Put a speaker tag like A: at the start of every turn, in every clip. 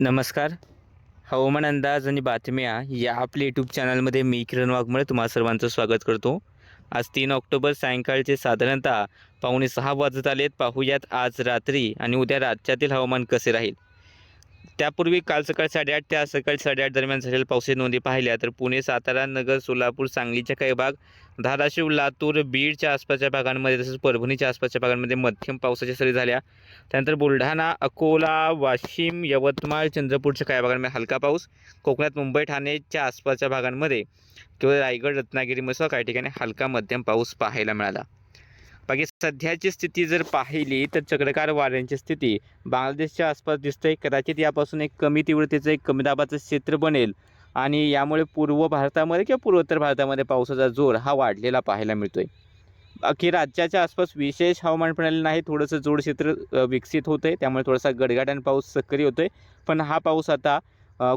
A: नमस्कार. हवामान अंदाज आणि बातम्या या आपल्या यूट्यूब चॅनलमध्ये मी किरण वाघमळे तुम्हा सर्वांचं स्वागत करतो. आज तीन ऑक्टोबर सायंकाळचे साधारणतः पावणे सहा वाजत आलेत. पाहूयात आज रात्री आणि उद्या राज्यातील हवामान कसे राहील. त्यापूर्वी काल सकाळी साडेआठ ते आज सकाळी साडेआठ दरम्यान झालेल्या पावसाची नोंदी पाहिल्या तर पुणे सातारा नगर सोलापूर सांगलीच्या काही भाग धाराशिव लातूर बीडच्या आसपासच्या भागांमध्ये तसंच परभणीच्या आसपासच्या भागांमध्ये मध्यम पावसाच्या सरी झाल्या. त्यानंतर बुलढाणा अकोला वाशिम यवतमाळ चंद्रपूरच्या काही भागांमध्ये हलका पाऊस कोकणात मुंबई ठाणेच्या आसपासच्या भागांमध्ये किंवा रायगड रत्नागिरीमध्ये काही ठिकाणी हलका मध्यम पाऊस पाहायला मिळाला. बाकी सध्याची स्थिती जर पाहिली तर चक्रकार वाऱ्यांची स्थिती. बांगलादेशच्या आसपास दिसते कदाचित यापासून एक कमी तीव्रतेचं एक कमी दाबाचं क्षेत्र बनेल. आणि यामुळे पूर्व भारतामध्ये किंवा पूर्वोत्तर भारतामध्ये पावसाचा जोर हा वाढलेला पाहायला मिळतोय. बाकी राज्याच्या आसपास विशेष हवामान प्रणाली नाही थोडंसं जोड क्षेत्र विकसित होतं आहे त्यामुळे थोडासा गडगड पाऊस सक्रिय होतो आहे पण हा पाऊस आता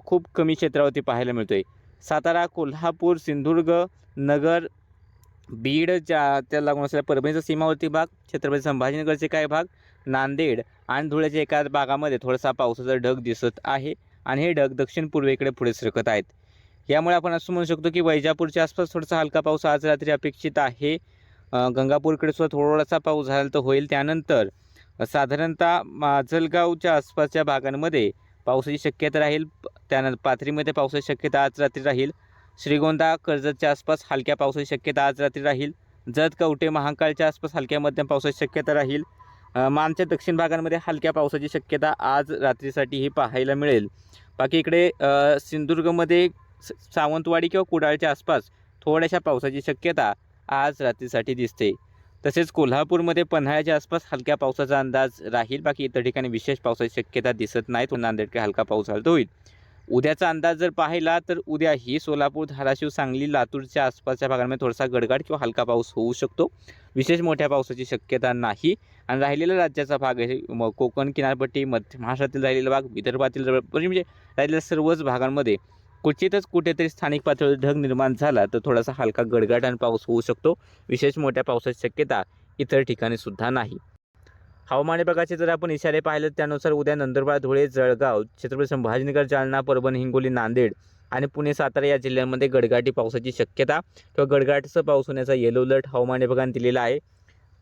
A: खूप कमी क्षेत्रावरती पाहायला मिळतो आहे सातारा कोल्हापूर सिंधुदुर्ग नगर बीड ज्या त्या लागून असलेल्या परभणीचा सीमावर्ती भाग छत्रपती संभाजीनगरचे काही भाग? नांदेड आणि धुळ्याच्या एका भागामध्ये थोडासा पावसाचा ढग दिसत आहे आणि हे ढग दक्षिण पूर्वेकडे पुढे सरकत आहेत. यामुळे आपण असं म्हणू शकतो की वैजापूरच्या आसपास थोडासा हलका पाऊस आज रात्री अपेक्षित आहे. गंगापूरकडे सुद्धा थोडासा पाऊस झाला तर होईल. त्यानंतर साधारणतः माजलगावच्या आसपासच्या भागांमध्ये पावसाची शक्यता राहील. प- त्यानंतर पाथरीमध्ये पावसाची शक्यता आज रात्री राहील. श्रीगोंदा कर्जतच्या आसपास हलक्या पावसाची शक्यता आज रात्री राहील. जत कवटे महाकाळच्या आसपास हलक्या मध्यम पावसाची शक्यता राहील. मानच्या दक्षिण भागांमध्ये हलक्या पावसाची शक्यता आज रात्रीसाठी ही पाहायला मिळेल. बाकी इकडे सिंधुदुर्गमध्ये स- सावंतवाडी किंवा कुडाळच्या आसपास थोड्याशा पावसाची शक्यता आज रात्रीसाठी दिसते. तसेच कोल्हापूरमध्ये पन्हाळ्याच्या आसपास हलक्या पावसाचा अंदाज राहील. बाकी इतर ठिकाणी विशेष पावसाची शक्यता दिसत नाही. तो नांदेडकडे हलका पाऊस हलतो होईल. उद्याचा अंदाज जर पाहिला तर उद्याही सोलापूर धाराशिव सांगली लातूरच्या आसपासच्या भागांमध्ये थोडासा गडगड किंवा हलका पाऊस होऊ शकतो. विशेष मोठ्या पावसाची शक्यता नाही. आणि राहिलेला राज्याचा भाग आहे म- कोकण किनारपट्टी मध्य महाराष्ट्रातील राहिलेला भाग विदर्भातील म्हणजे, म्हणजे राहिलेल्या सर्वच भागांमध्ये क्वचितच कुठेतरी स्थानिक पातळीवर ढग निर्माण झाला तर थोडासा हलका गडगड आणि पाऊस होऊ शकतो. विशेष मोठ्या पावसाची शक्यता इतर ठिकाणी सुद्धा नाही. हवामान विभागाचे जर आपण इशारे पाहिलं त्यानुसार उद्या नंदुरबार धुळे जळगाव छत्रपती संभाजीनगर जालना परभणी हिंगोली नांदेड आणि पुणे सातारा या जिल्ह्यांमध्ये गडगाटी पावसाची शक्यता किंवा गडगाटचं पाऊस होण्याचा येलो अलर्ट हवामान विभागाने दिलेला आहे.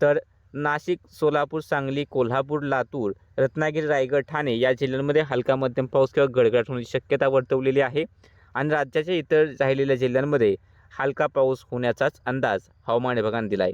A: तर नाशिक सोलापूर सांगली कोल्हापूर लातूर रत्नागिरी रायगड ठाणे या जिल्ह्यांमध्ये हलका मध्यम पाऊस किंवा गडगडाट होण्याची शक्यता वर्तवलेली आहे. आणि राज्याच्या इतर राहिलेल्या जिल्ह्यांमध्ये हलका पाऊस होण्याचाच अंदाज हवामान विभागाने दिला आहे